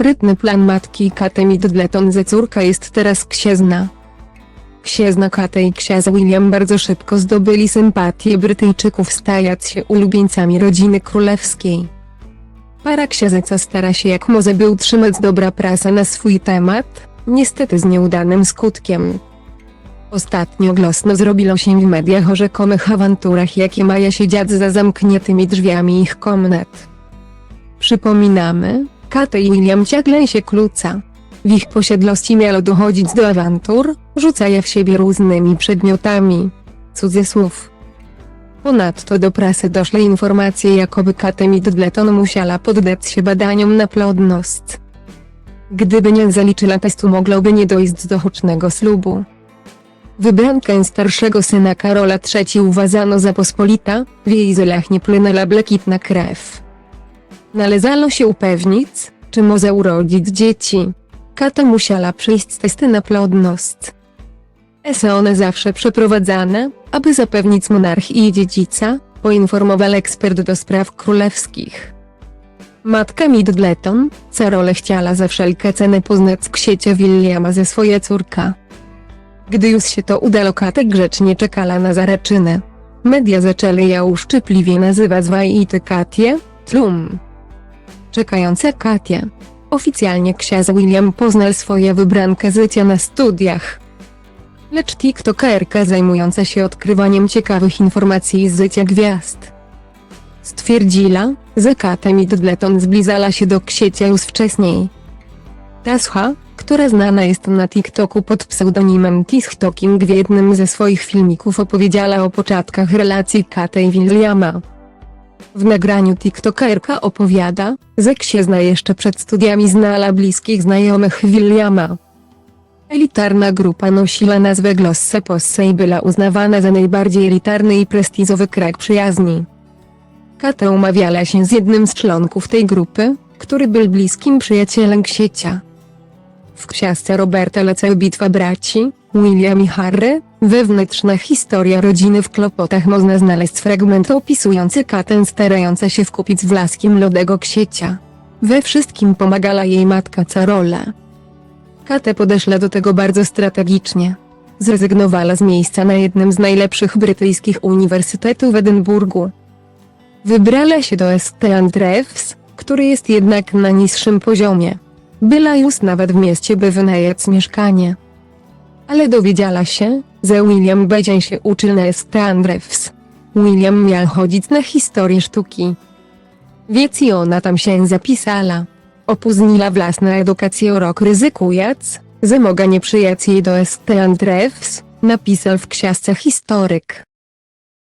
Sprytny plan matki Katy Middleton ze córka jest teraz księżna. Księżna Kate i książę William bardzo szybko zdobyli sympatię Brytyjczyków stając się ulubieńcami rodziny królewskiej. Para księżyca stara się jak może by utrzymać dobra prasa na swój temat, niestety z nieudanym skutkiem. Ostatnio głośno zrobiło się w mediach o rzekomych awanturach jakie maja się dziać za zamkniętymi drzwiami ich komnat. Przypominamy, Kate i William ciągle się kłóca. W ich posiedlości miało dochodzić do awantur, rzucaja w siebie różnymi przedmiotami. Cudzysłów. Ponadto do prasy doszły informacje jakoby Kate Middleton musiała poddać się badaniom na plodność. Gdyby nie zaliczyła testu mogłoby nie dojść do hucznego ślubu. Wybrankę starszego syna Karola III uważano za pospolita, w jej zolach nie płynęła blekitna krew. Należało się upewnić, czy może urodzić dzieci. Kata musiała przejść testy na plodność. Są one zawsze przeprowadzane, aby zapewnić monarchii i dziedzica, poinformował ekspert do spraw królewskich. Matka Middleton, Carole chciała za wszelkie ceny poznać księcia Williama ze swoja córka. Gdy już się to udało Kate grzecznie czekała na zareczynę. Media zaczęły ją uszczypliwie nazywać Wajity Katie, Tlum. Czekająca Katia. Oficjalnie książę William poznał swoją wybrankę życia na studiach. Lecz tiktokerka zajmująca się odkrywaniem ciekawych informacji z życia gwiazd. Stwierdziła, że Kata Middleton zblizała się do księcia już wcześniej. Tascha, która znana jest na TikToku pod pseudonimem TikToking w jednym ze swoich filmików opowiedziała o początkach relacji Katy i Williama. W nagraniu TikTokerka opowiada, że księżna jeszcze przed studiami znała bliskich znajomych Williama. Elitarna grupa nosiła nazwę Glosse Posse i była uznawana za najbardziej elitarny i prestiżowy kraj przyjaźni. Kata umawiała się z jednym z członków tej grupy, który był bliskim przyjacielem ksiecia. W książce Roberta Lecę Bitwa braci, William i Harry, wewnętrzna historia rodziny w klopotach można znaleźć fragment opisujący Katę starająca się wkupić z wlaskiem lodego ksiecia. We wszystkim pomagała jej matka Carola. Kate podeszła do tego bardzo strategicznie. Zrezygnowała z miejsca na jednym z najlepszych brytyjskich uniwersytetów w Edynburgu. Wybrała się do St. Andrews, który jest jednak na niższym poziomie. Była już nawet w mieście by wynająć mieszkanie. Ale dowiedziała się, że William będzie się uczył na. Andrews. William miał chodzić na historię sztuki. Więc i ona tam się zapisała. Opóźniła własną edukację rok ryzykując, że mogła nie przyjechać jej do St. Andrews, napisał w książce historyk.